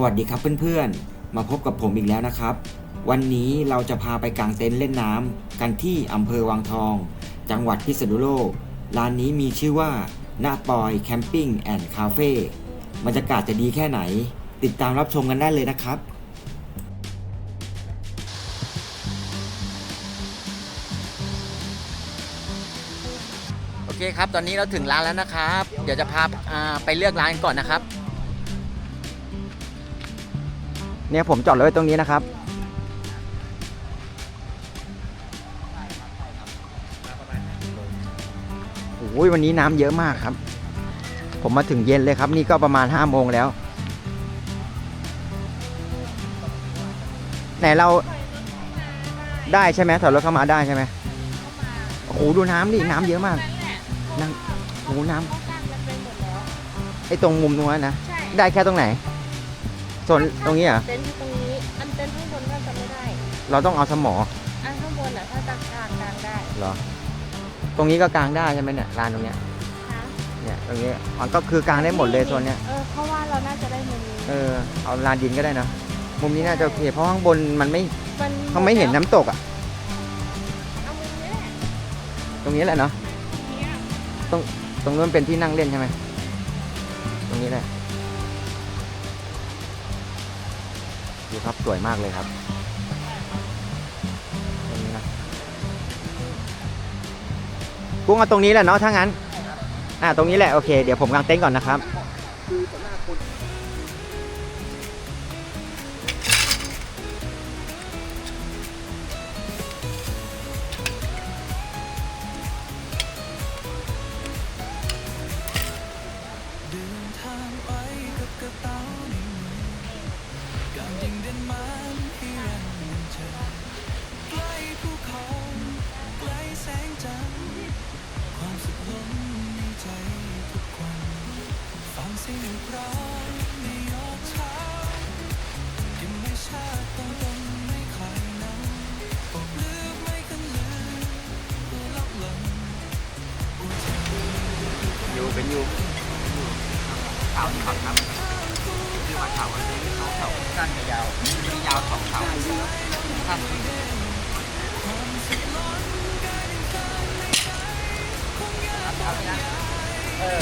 สวัสดีครับเพื่อนๆ มาพบกับผมอีกแล้วนะครับ วันนี้เราจะพาไปกางเต็นท์เล่นน้ำกันที่อำเภอวังทอง จังหวัดพิษณุโลกร้านนี้มีชื่อว่านาปอยแคมปิ้งแอนด์คาเฟ่บรรยากาศจะดีแค่ไหน ติดตามรับชมกันได้เลยนะครับโอเคครับ ตอนนี้เราถึงร้านแล้วนะครับ เดี๋ยวจะพาไปเลือกร้านก่อนนะครับ เนี่ยผมจอดรถไว้ตรงนี้นะครับ โอ้ยวันนี้น้ำเยอะมากครับ ผมมาถึงเย็นเลยครับ นี่ก็ประมาณห้าโมงแล้ว ไหนเราได้ใช่ไหมถอยรถเข้ามาได้ใช่ไหมโอ้โหดูน้ำดิน้ำเยอะมากน้ำโอ้โหน้ำไอ้ตรงมุมตรงนั้นนะใช่ได้แค่ตรงไหน โซนตรงนี้เหรอะเต็นท์ที่ตรงนี้ อันเต็นท์ข้างบนน่าจะไม่ได้ เราต้องเอาสมออันข้างบนอะถ้าตากกลางกลางได้เหรอ ตรงนี้ก็กางได้ใช่ไหมเนี่ยลานตรงเนี้ยฮะเนี่ยตรงนี้มันก็คือกางได้หมดเลยโซนเนี้ยเออเพราะว่าเราน่าจะได้มุมนี้เออเอาลานดินก็ได้นะมุมนี้น่าจะโอเคเพราะข้างบนมันไม่มันเขาไม่เห็นน้ำตกอะ เอามุมนี้แหละตรงนี้แหละเนาะ เนี่ยตรงนู้นเป็นที่นั่งเล่นใช่ไหม ตรงนี้แหละ ครับสวยมากเลยครับตรงนี้นะกุ้งเอาตรงนี้แหละเนาะถ้างั้นอ่าตรงนี้แหละโอเคเดี๋ยวผมกางเต็นท์ก่อนนะครับคือสำหรับคน เออ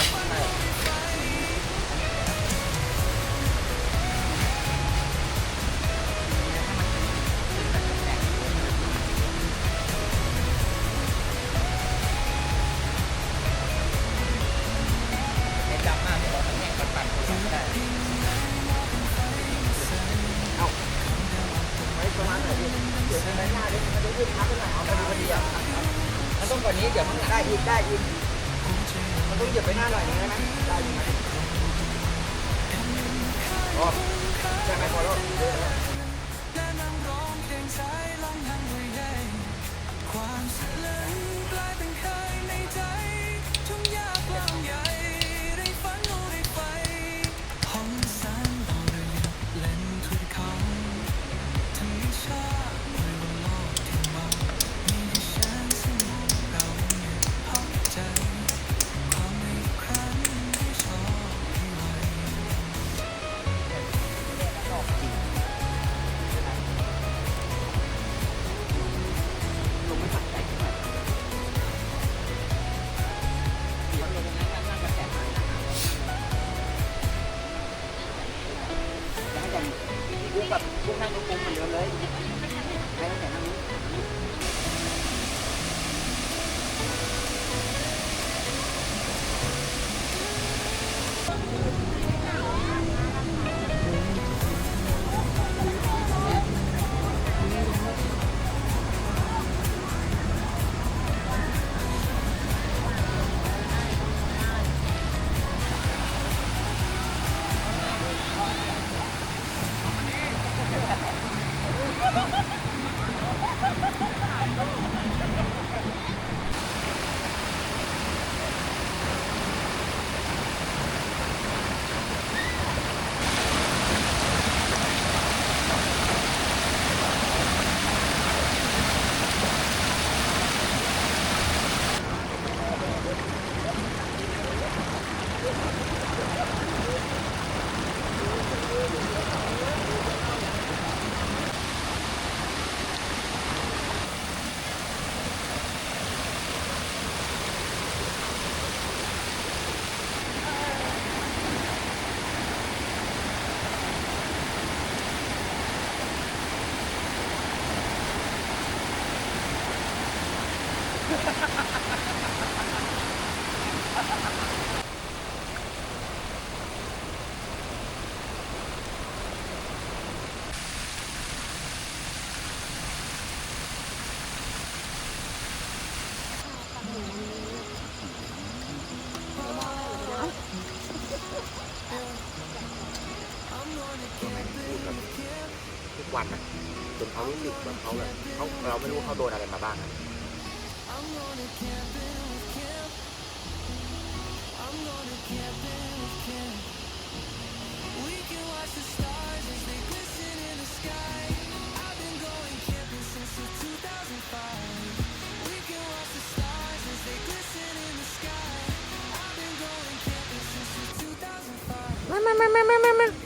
กวันอะจนเขารู้สึกแบบเขาแบบเขาเราไม่รู้เขาโดนอะไรมาบ้างอะมามามามามามา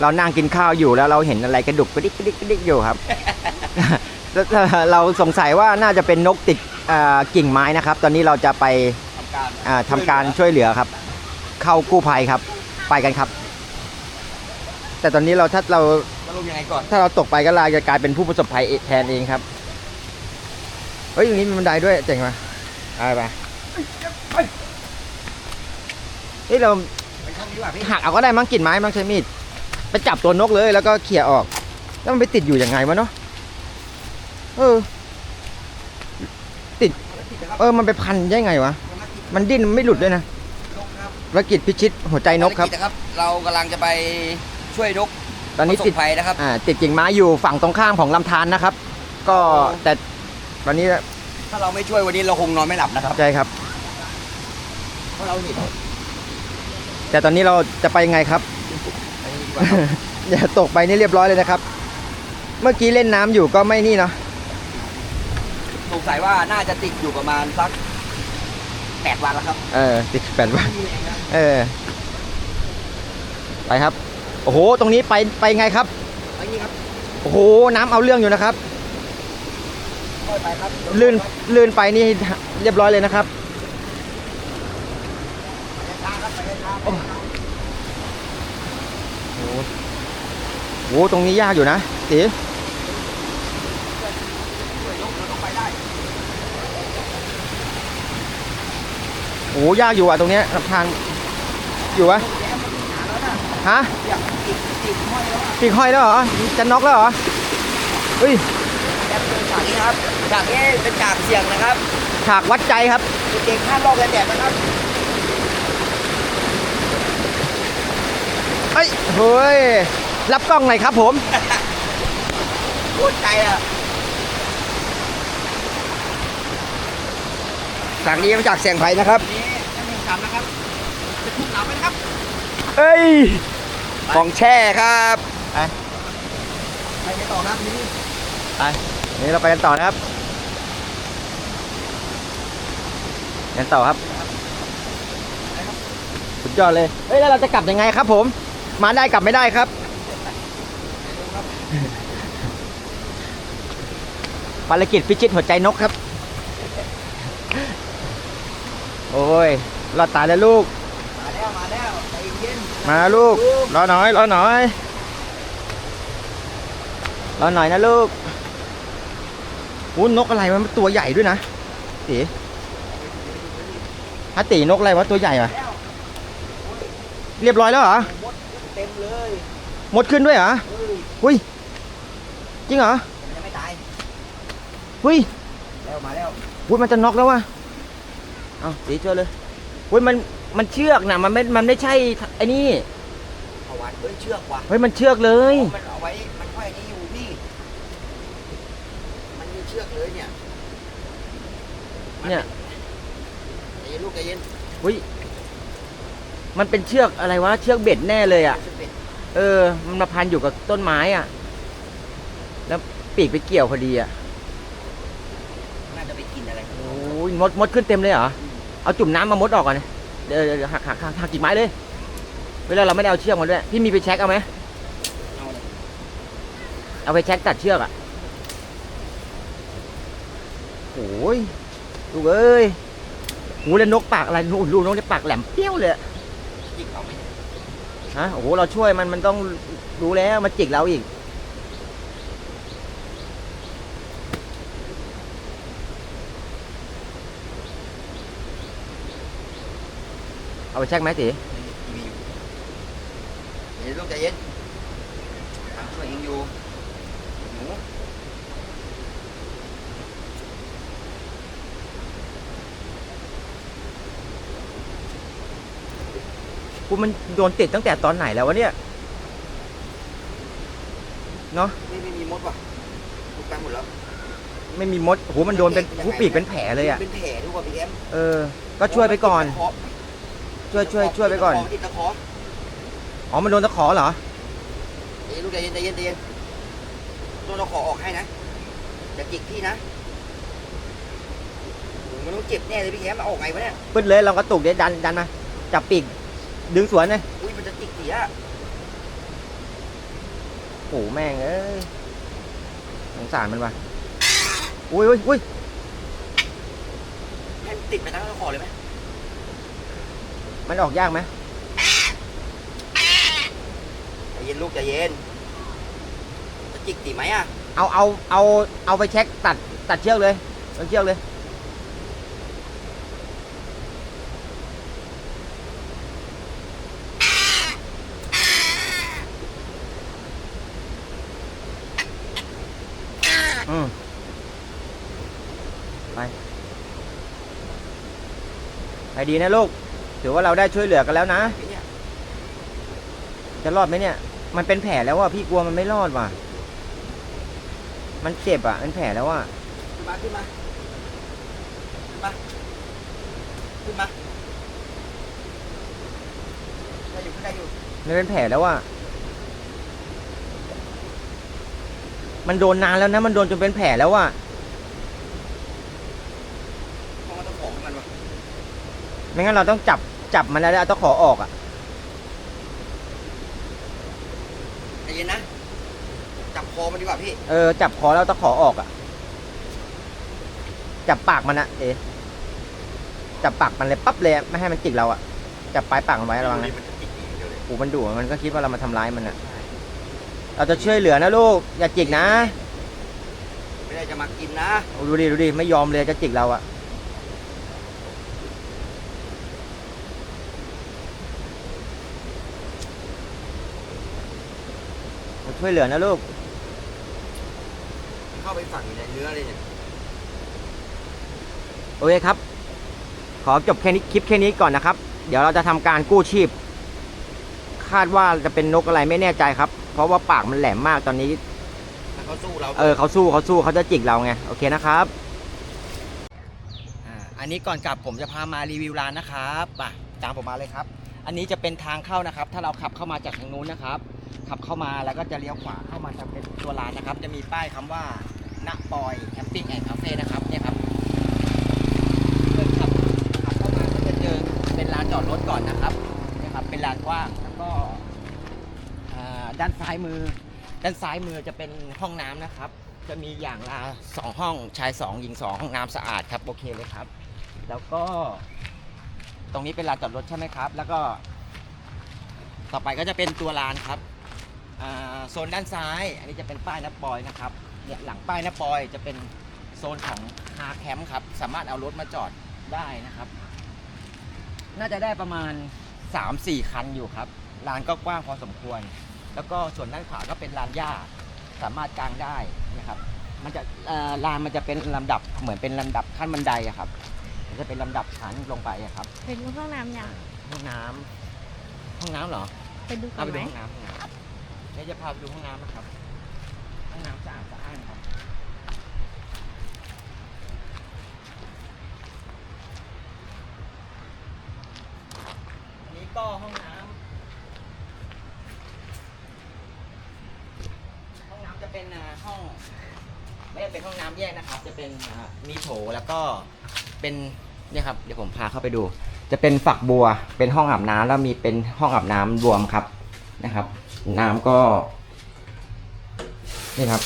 เรานั่งกินข้าวอยู่แล้วเราเห็นอะไรกระดุกกระดิกกระดิกกระดิกอยู่ครับ เราสงสัยว่าน่าจะเป็นนกติดเอ่อกิ่งไม้นะครับ ตอนนี้เราจะไปทำการอ่าทำการช่วยเหลือครับ เข้ากู้ภัยครับ ไปกันครับ แต่ตอนนี้เราถ้าเรามาลงยังไงก่อนถ้าเราตกไปก็ลายจะกลายเป็นผู้ประสบภัยแทนเองครับเฮ้ยตรงนี้มีบันไดด้วยเจ๋งมาไปไปเฮ้ยเราไปช่องนี้ว่ะพี่หักเอาก็ได้มั้งกิ่งไม้มั้งใช้มีด ไปจับตัวนกเลยแล้วก็เขี่ยออก แล้วมันไปติดอยู่ยังไงวะเนาะเออ ติด เออมันไปพันได้ไงวะมันดิ้นมันไม่หลุดด้วยนะภารกิจพิชิตหัวใจนกครับภารจนะครับเรากำลังจะไปช่วยนกตอนนี้ประสติดบภัยนะครับอ่าติดกิ่งไม้อยู่ฝั่งตรงข้ามของลำธารนะครับ ก็แต่ตอนนี้ถ้าเราไม่ช่วยวันนี้เราคงนอนไม่หลับนะครับใช่ครับเพราะเราเห็นแต่ตอนนี้เราจะไปยังไงครับอันนี้ดี กว่าครับ อย่าตกไปนี่เรียบร้อยเลยนะครับ เมื่อกี้เล่นน้ำอยู่ก็ไม่นี่เนาะสงสัยว่าน่าจะติดอยู่ประมาณสักแปดวันแล้วครับเออติดแปดวันเออ ไปครับ โอ้โห ตรงนี้ไปไปไงครับอันนี้ครับโอ้โห น้ำเอาเรื่องอยู่นะครับ ค่อยไปครับลื่นลื่นไปนี่เรียบร้อยเลยนะครับ ช้าครับไปช้าโอ้โห โหตรงนี้ยากอยู่นะตีช่วยนกเราต้องไปได้โอ้โหยากอยู่อะตรงเนี้ยลำธารอยู่วะแย้มมันหนาแล้วนะฮะเนี่ยติดติดห้อยแล้วอะปีกห้อยแล้วเหรอจะน็อกแล้วเหรอเฮ้ยแย้มเป็นฉากนี้ครับฉากนี้เป็นฉากเสี่ยงนะครับฉากวัดใจครับเด็กๆข้ามรอบแดดนะครับเฮ้ยเฮ้ย รับกล้องหน่อยครับผมพูดใจอะฉากนี้เป็นฉากเสี่ยงภัยนะครับนี่จะมีสามนะครับจะถูกหนาวไหมครับ เอ้ยของแช่ครับไปไปไปต่อครับนี่ไปนี่เราไปกันต่อนะครับกันต่อครับสุดยอดเลยเฮ้ยแล้วเราจะกลับยังไงครับผม มาได้กลับไม่ได้ครับ ภารกิจพิชิตหัวใจนกครับ โอ้ยรอดตายแล้วลูก มาแล้ว มาแล้วใจเย็นมาลูก รอหน่อย รอหน่อย รอหน่อยนะลูกอู้นกอะไรมันตัวใหญ่ด้วยนะสีฮัตตินกอะไรวะตัวใหญ่ปะเรียบร้อยแล้วเหรอ มดเต็มเลยมดขึ้นด้วยเหรอ เฮ้ยหุ้ย จริงเหรอ มันยังไม่ตาย หุ้ยแล้วมาแล้วหุ้ยมันจะน็อกแล้ววะเอาสีเจอเลยหุ้ยมันมันเชือกนะมันไม่มันไม่ใช่ไอ้นี่เอาวัดเฮ้ยเชือกว่ะเฮ้ยมันเชือกเลยมันเอาไว้มันห้อยนี่อยู่พี่ มันมีเชือกเลยเนี่ยเนี่ยใจเย็นลูกใจเย็นหุ้ยมันเป็นเชือกอะไรวะเชือกเบ็ดแน่เลยอะเชือกเป็ดเออ มันมาพันอยู่กับต้นไม้อะ แล้วปีกไปเกี่ยวพอดีอะ น่าจะไปกินอะไร โอ้ย มดมดขึ้นเต็มเลยเหรอ เอาจุ่มน้ำมามดออกก่อนนะเดี๋ยวเดี๋ยวเดี๋ยวหักหักหักหักกิ่งไม้เลย เวลาเราไม่ได้เอาเชือกมาด้วย พี่มีไปเช็คเอาไหม เอาเลยเอาไปเช็คตัดเชือกอะโอ้ยลูกเอ้ยหูเลยนกปากอะไรนู่นลูกนกในปากแหลมเปี้ยวเลยอะจิกเอาไหมฮะ โอ้โห เราช่วยมันมันต้องรู้แล้วมันจิกเราอีก เอาไปเช็คไหมตีทีวีอยู่ใจเย็นลูกใจเย็นทำช่วยเองอยู่หนูกูมันโดนติดตั้งแต่ตอนไหนแล้ววะเนี่ยเนาะไม่ไม่มีมดว่ะถูกไปหมดแล้วไม่มีมดโอ้โหมันโดนเป็นหูปีกเป็นแผลเลยอะเป็นแผลด้วยว่ะพี่แอมเออ ก็ช่วยไปก่อนตะขอ ช่วยช่วยช่วยไปก่อน ติดตะขออ๋อ มันโดนตะขอเหรอใจเย็นลูกใจเย็นใจเย็นใจเย็นตัวตะขอออกให้นะอย่าจิกพี่นะโอ้โหมันต้องเจ็บแน่เลยพี่แอมเอาออกไงวะเนี่ย ปึ๊ดเลยลองกระตุกเดี๋ยวดันดันมา จับปีก ดึงสวนเลยอุ้ยมันจะจิกเสียโอ้โหแม่งเอ้ยสงสารมันว่ะอุ้ยอุ้ยอุ้ยให้มันติดไปทั้งตะขอเลยไหม มันออกยากไหมใจเย็นลูกใจเย็นจะจิกตีไหมอะเอาเอาเอาเอาไปเช็คตัดตัดเชือกเลยตัดเชือกเลย อืมไป ไปดีนะลูก ถือว่าเราได้ช่วยเหลือกันแล้วนะไอ้เนี่ยจะรอดไหมเนี่ย มันเป็นแผลแล้วว่ะพี่กลัวมันไม่รอดว่ะ มันเจ็บอะเป็นแผลแล้วอะขึ้นมาขึ้นมาขึ้นมาขึ้นมาได้อยู่ขึ้นได้อยู่มันเป็นแผลแล้วอะ มันโดนนานแล้วนะ มันโดนจนเป็นแผลแล้วอะเพราะมันต้องของมันวะ ไม่งั้นเราต้องจับจับมันแล้วเอาตะขอออกอะใจเย็นนะ จับคอมันดีกว่าพี่ เออจับคอแล้วเอาตะขอออกอะ จับปากมันอะเอะจับปากมันเลยปั๊บเลยอะไม่ให้มันจิกเราอะจับปลายปากมันไว้ระวังนะมันจะจิกอย่างเดียวเลยหูมันดุมันก็คิดว่าเรามาทำร้ายมันอะ เราจะช่วยเหลือนะลูกอย่าจิกนะ ไม่ได้จะมากินนะโอ้ดูดิดูดิไม่ยอมเลยจะจิกเราอะ ช่วยเหลือนะลูก เข้าไปฝังอยู่ในเนื้อเลยเนี่ยโอเคครับ ขอจบแค่นี้คลิปแค่นี้ก่อนนะครับ เดี๋ยวเราจะทำการกู้ชีพ คาดว่าจะเป็นนกอะไรไม่แน่ใจครับ เพราะว่าปากมันแหลมมากตอนนี้ถ้าเขาสู้เราเออเขาสู้เขาสู้เขาจะจิกเราไง โอเคนะครับ อ่า อันนี้ก่อนกลับผมจะพามารีวิวร้านนะครับป่ะตามผมมาเลยครับ อันนี้จะเป็นทางเข้านะครับ ถ้าเราขับเข้ามาจากทางนู้นนะครับ ขับเข้ามาแล้วก็จะเลี้ยวขวาเข้ามาจะเป็นตัวร้านนะครับ จะมีป้ายคำว่าณปอยแคมปิ้งแอนด์คาเฟ่นะครับเนี่ยครับเดินขับขับเข้ามาก็จะเจอเป็นลานจอดรถก่อนนะครับเนี่ยครับเป็นลานกว้างแล้วก็ด้านซ้ายมือ ด้านซ้ายมือจะเป็นห้องน้ำนะครับ จะมีอย่างละสองห้องชายสองหญิงสองห้องน้ำสะอาดครับโอเคเลยครับ แล้วก็ ตรงนี้เป็นลานจอดรถใช่ไหมครับ แล้วก็ ต่อไปก็จะเป็นตัวลานครับ อ่าโซนด้านซ้าย อันนี้จะเป็นป้ายนับปอยนะครับเนี่ยหลังป้ายนับปอยจะเป็นโซนของคาร์แคมป์ครับ สามารถเอารถมาจอดได้นะครับ น่าจะได้ประมาณ 3-4 คันอยู่ครับลานก็กว้างพอสมควร แล้วก็ส่วนด้านขวาก็เป็นลานหญ้าสามารถกางได้นะครับ มันจะเอ่อลานมันจะเป็นลำดับเหมือนเป็นลำดับขั้นบันไดอะครับมันจะเป็นลำดับชั้นลงไปอะครับไปดูห้องน้ำยังห้องน้ำห้องน้ำเหรอ ไปดูกัเอานไปไหดูม ดี๋ยวจะพาไปดูห้องน้ำนะครับ ห้องน้ำสะอาดสะอ้านครับอันนี้ก็ห้องน้ำห้องน้ำจะเป็นอ่าห้องไม่ได้เป็นห้องน้ำแยกนะครับ จะเป็นอ่ามีโถแล้วก็เป็นเนี่ยครับ เดี๋ยวผมพาเข้าไปดู จะเป็นฝักบัว เป็นห้องอาบน้ำแล้วมีเป็นห้องอาบน้ำรวมครับนะครับ น้ำก็ นี่ครับ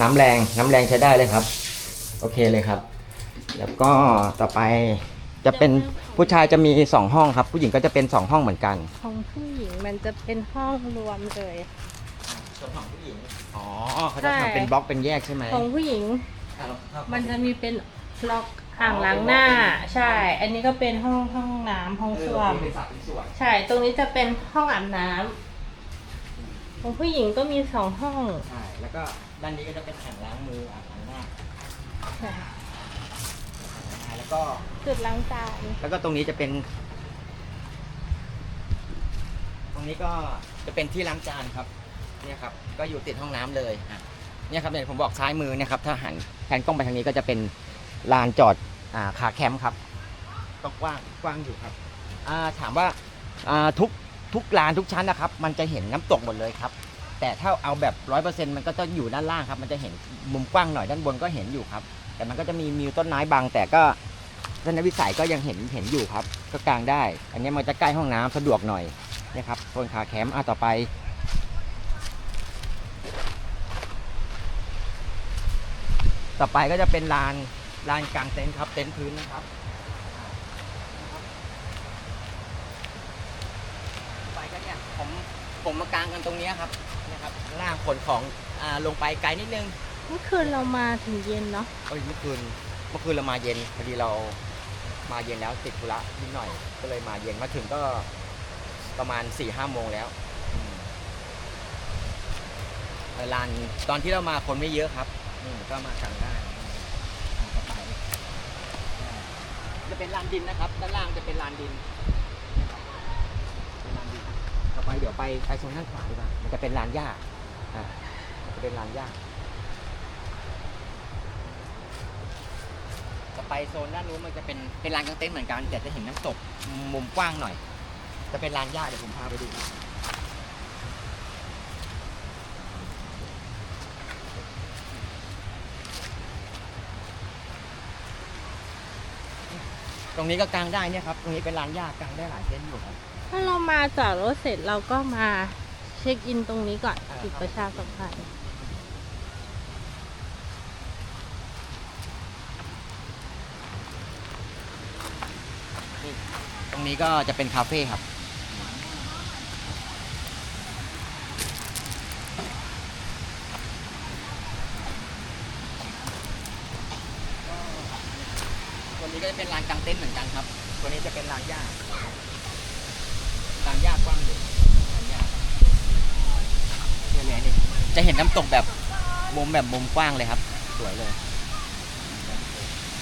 น้ำแรงน้ำแรงใช้ได้เลยครับ โอเคเลยครับ แล้วก็ต่อไปจะเป็นผู้ชายจะมีสองห้องครับ ผู้หญิงก็จะเป็นสองห้องเหมือนกัน ของผู้หญิงมันจะเป็นห้องรวมเลย ส่วนของผู้หญิงอ๋อเขาจะใช่ทำเป็นบล็อกเป็นแยกใช่ไหมของผู้หญิง ครับครับมันจะมีเป็นล็อก อ่างล้างหน้า ใช่ อันนี้ก็เป็นห้องห้องน้ำห้องเออส้วม เป็นสัดเป็นส่วนใช่ ตรงนี้จะเป็นห้องอาบน้ำของผู้หญิงก็มีสองห้อง ใช่แล้วก็ด้านนี้ก็จะเป็นแผ่นล้างมืออ่างล้างหน้าใช่แล้วก็จุดล้างจานแล้วก็ตรงนี้จะเป็น ตรงนี้ก็จะเป็นที่ล้างจานครับ เนี่ยครับ ก็อยู่ติดห้องน้ำเลยอะเนี่ยครับเนี่ยผมบอกซ้ายมือเนี่ยครับ ถ้าหันแผนกล้องไปทางนี้ก็จะเป็นลานจอด อ่าขาแคมป์ครับก็กว้างกว้างอยู่ครับอ่าถามว่าอ่าทุกทุกลานทุกชั้นนะครับ มันจะเห็นน้ำตกหมดเลยครับ แต่ถ้าเอาแบบร้อยเปอร์เซ็นต์มันก็จะอยู่ด้านล่างครับ มันจะเห็นมุมกว้างหน่อยด้านบนก็เห็นอยู่ครับ แต่มันก็จะมีมีต้นไม้บังแต่ก็ทัศนวิสัยก็ยังเห็นเห็นอยู่ครับ ก็กางได้ อันนี้มันจะใกล้ห้องน้ำสะดวกหน่อยนะครับโซนขาแคมป์อะต่อไปต่อไปก็จะเป็นลาน ลานกลางเต็นท์ครับ เต็นท์พื้นนะครับต่อไปก็เนี่ยผมผมมากางกันตรงเนี้ยครับนะครับล่างขนของอ่าลงไปไกลนิดนึงเมื่อคืนเรามาถึงเย็นเนาะเอ้ยเมื่อคืนเมื่อคืนเรามาเย็นพอดีเรามาเย็นแล้วติดธุระนิดหน่อย ก็เลยมาเย็นมาถึงก็ประมาณ4ี่ห้าโมงแล้วอืมเอ่อลานตอนที่เรามาคนไม่เยอะครับอืมก็มาสั่งได้อ่าต่อไป จะเป็นลานดินนะครับ ด้านล่างจะเป็นลานดินนะครับเป็นลานดิน ต่อไปเดี๋ยวไปไปโซนด้านขวาดีกว่ามันจะเป็นลานหญ้าอ่าจะเป็นลานหญ้าจะไปโซนด้านนู้นมันจะเป็นเป็นลานกางเต็นท์เหมือนกันแต่จะเห็นน้ำตกมุมกว้างหน่อย จะเป็นลานหญ้าเดี๋ยวผมพาไปดู ตรงนี้ก็กางได้เนี่ยครับ ตรงนี้เป็นลานหญ้ากางได้หลายเต็นท์อยู่ครับ ถ้าเรามาจอดรถเสร็จเราก็มาเช็คอินตรงนี้ก่อนอ่า จุดประชาสัมพันธ์ตรงนี้ก็จะเป็นคาเฟ่ครับ ตัวนี้ก็จะเป็นลานกางเต็นท์เหมือนกันครับ ตัวนี้จะเป็นลานหญ้าลานหญ้ากว้างอยู่ลานหญ้าเนี่ยเนี่ยนี่จะเห็นน้ำตกแบบมุมแบบมุมกว้างเลยครับ สวยเลย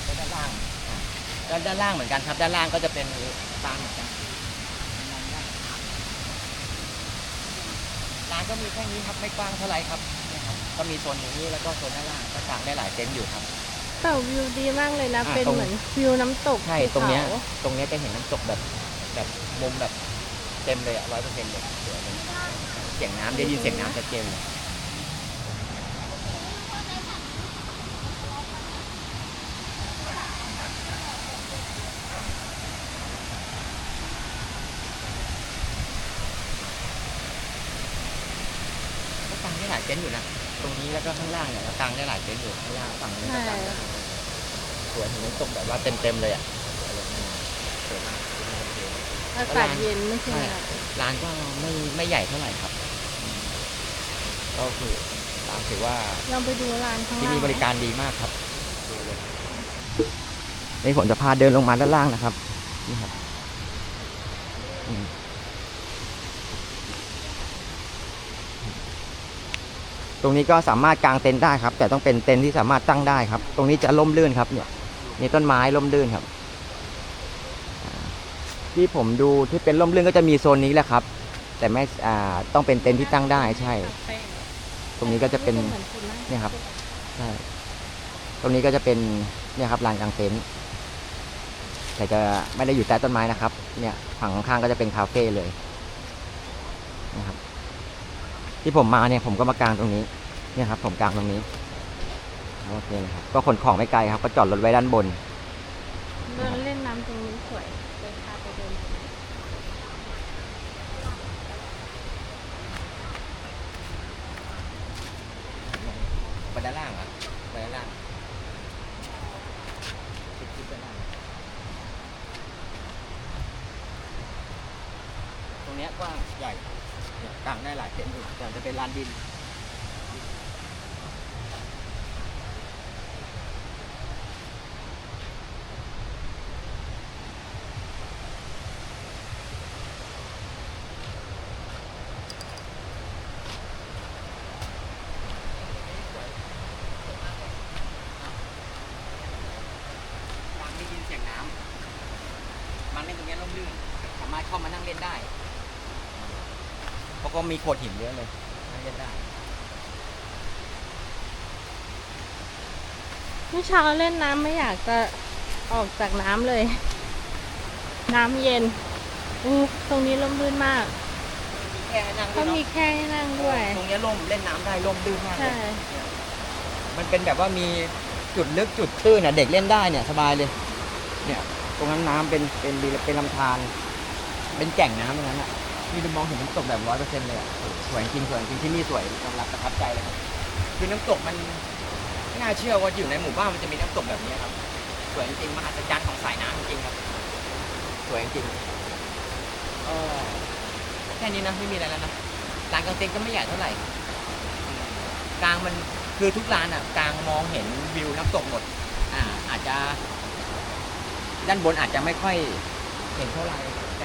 แล้วด้านล่างอะด้านด้านล่างเหมือนกันครับ ด้านล่างก็จะเป็นตามเหมือนกันเป็นลานหญ้าร้านก็มีแค่นี้ครับไม่กว้างเท่าไหร่ครับเนี่ยครับ ก็มีโซนอย่างนี้แล้วก็โซนด้านล่างก็กางได้หลายเต็นท์อยู่ครับ แต่วิวดีมากเลยนะ อ่าเป็นตรง เหมือนวิวน้ำตกใช่ภูตรงเนี้ยขาตรงเนี้ยจะเห็นน้ำตกแบบแบบมุมแบบเต็มเลยอะร้อยเปอร์เซ็นต์เลยสวยเลยเสียงน้ำได้ยินเสียงน้ำชัดเจนเลยก็กางได้หลายเต็นท์อยู่นะตรงนี้แล้วก็ข้างล่างเนี่ยก็กางได้หลายเต็นท์อยู่ข้างล่างฝั่งนี้ก็กางได้ส วยเห็นน้ำตกแบบว่าเต็มเต็มๆเลยอะสวยมากอากาศเย็นไม่ใช่หรอร้านก็ไม่ไม่ใหญ่เท่าไหร่ครับ ก็คือร้านถือว่าเราไปดูร้านข้างที่ล่างมีบริการดีมากครับนี่ผมจะพาเดินลงมาด้านล่างนะครับนี่ครับอืมตรงนี้ก็สามารถกางเต็นท์ได้ครับ แต่ต้องเป็นเต็นท์ที่สามารถตั้งได้ครับ ตรงนี้จะล่มลื่นครับเนี่ย มีต้นไม้ล่มลื่นครับ ที่ผมดูที่เป็นล่มลื่นก็จะมีโซนนี้แหละครับ แต่ไม่อ่าต้องเป็นเต็นท์ที่ตั้งได้ใช่ ตรงนี้ก็จะเป็นเนี่ยครับใช่ตรงนี้ก็จะเป็นเนี่ยครับลานกลางเต็นท์แต่จะไม่ได้อยู่ใต้ต้นไม้นะครับ เนี่ยฝั่งข้างก็จะเป็นคาเฟ่เลยนะครับ ที่ผมมาเนี่ยผมก็มากางตรงนี้ เนี่ยครับ ผมกางตรงนี้ โอเคนะครับก็ขนของไม่ไกลครับ ก็จอดรถไว้ด้านบน เดินเล่นน้ำตรงนี้สวยเดินพาไปเดินไปด้านล่างเหรอไปด้านล่างติดคลิปด้านล่างตรงเนี้ยกว้างใหญ่เนี่ยกางได้หลายเต็นท์อยู่แต่จะเป็นลานดิน ฟังได้ยินเสียงน้ำ มันเล่นตรงเนี้ยร่มรื่น สามารถ เข้ามานั่งเล่นได้เพราะก็มีโขดหินเยอะเลยนั่งเล่นได้เมื่อเช้าเล่นน้ำไม่อยากจะออกจากน้ำเลย น้ำเย็นอู้ตรงนี้ร่มรื่นมากแค่นั่งเขามีแค่ให้นั่งด้วย ตรงเนี้ยร่มเล่นน้ำได้ร่มดื้นมากเลใช่ ยมันเป็นแบบว่ามีจุดลึกจุดตื้นอะเด็กเล่นได้เนี่ยสบายเลย เนี่ย ตรงนั้นน้ำเป็นเป็นเป็นลำธาร เป็นแก่งน้ำตรงนั้นอะนี่ดูมองเห็นน้ำตกแบบร้อยเปอร์เซ็นต์เลยอะสวยจริงสวยจริงที่นี่สวยสำหรับประทับใจเลยครับคือน้ำตกมันไม่น่าเชื่อว่าอยู่ในหมู่บ้านมันจะมีน้ำตกแบบนี้ครับ สวยจริงมหัศจรรย์ของสายน้ำจริงครับ สวยจริงเออแค่นี้นะไม่มีอะไรแล้วนะร้านกางเต็นท์ก็ไม่ใหญ่เท่าไหร่กลางมันคือทุกร้านอะกลางมองเห็นวิวน้ำตกหมด อ่า อาจจะ ด้านบนอาจจะไม่ค่อยเห็นเท่าไหร่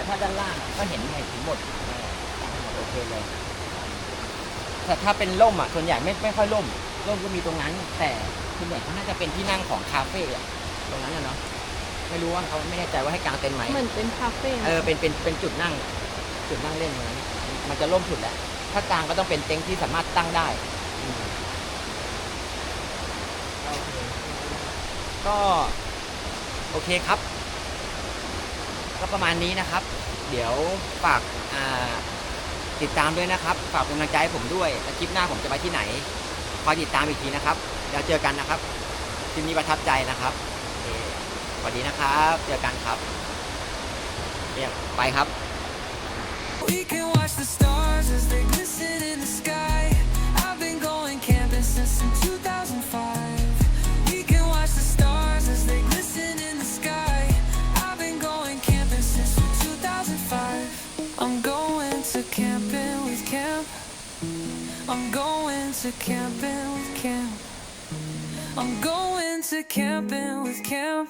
ถ้าด้านล่างก็เห็นเห็นหมดเออหมดโอเคเลย แต่ถ้าเป็นร่มอะส่วนใหญ่ไม่ไม่ค่อยร่มร่มก็มีตรงนั้น แต่ส่วนใหญ่เขาน่าจะเป็นที่นั่งของคาเฟ่อะตรงนั้นอะเนาะไม่รู้ว่าเขาไม่แน่ใจว่าให้กางเต็นท์ไหมเหมือนเป็นคาเฟ่เออเป็นเป็นเป็นจุดนั่ง จุดนั่งเล่นตรงนั้นมันจะร่มสุดแหละถ้ากลางก็ต้องเป็นเต็นท์ที่สามารถตั้งได้อืมโอเคก็โอเคครับ ก็ประมาณนี้นะครับ เดี๋ยวฝากติดตามด้วยนะครับ ฝากกำลังใจให้ผมด้วยและคลิปหน้าผมจะไปที่ไหนคอยติดตามอีกทีนะครับ แล้วเจอกันนะครับคลิปนี้ประทับใจนะครับสวัสดีนะครับ เจอกันครับเรียไปครับ We can watch the stars as they glisten in the sky. I've been going camping since 2005. I'm going to camping with camp. I'm going to camping with camp. I'm going to camping with camp.